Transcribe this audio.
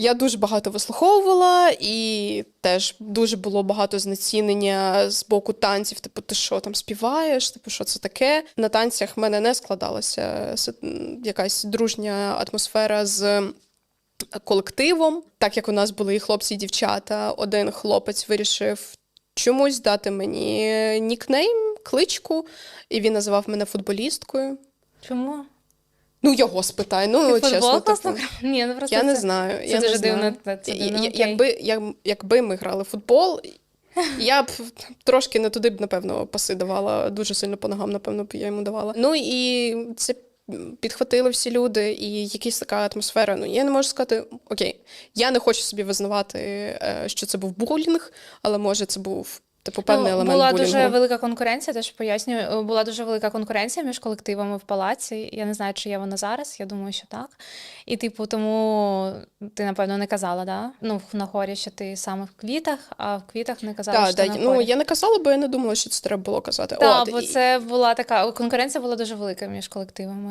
Я дуже багато вислуховувала, і теж дуже було багато знецінення з боку танців. Типу, ти що там співаєш? Типу, що це таке? На танцях в мене не складалася якась дружня атмосфера з колективом. Так як у нас були і хлопці, і дівчата, один хлопець вирішив чомусь дати мені нікнейм, кличку, і він називав мене футболісткою. Чому? Ну, його спитай. Ну, Ти чесно. типу. класно грав? Ні, ну просто Я не знаю. Це я дуже не знаю. дивно. Це, це Я- дивно, я- окей. якби, як, якби ми грали в футбол, я б трошки не туди б, напевно, паси давала. Дуже сильно по ногам, напевно, б я йому давала. Ну і це підхватили всі люди, і якась така атмосфера. Ну, я не можу сказати, окей, я не хочу собі визнавати, е, що це був булінг, але може це був типу певний ну, елемент була булінгу. дуже велика конкуренція, теж пояснюю. Була дуже велика конкуренція між колективами в палаці. Я не знаю, чи є вона зараз. Я думаю, що так. І, типу, тому ти, напевно, не казала, да? Ну, на хорі, що ти саме в квітах, а в квітах не казала, Так, що ти на ну хорі. я не казала, бо я не думала, що це треба було казати. Так, От, бо і- це була така конкуренція була дуже велика між колективами.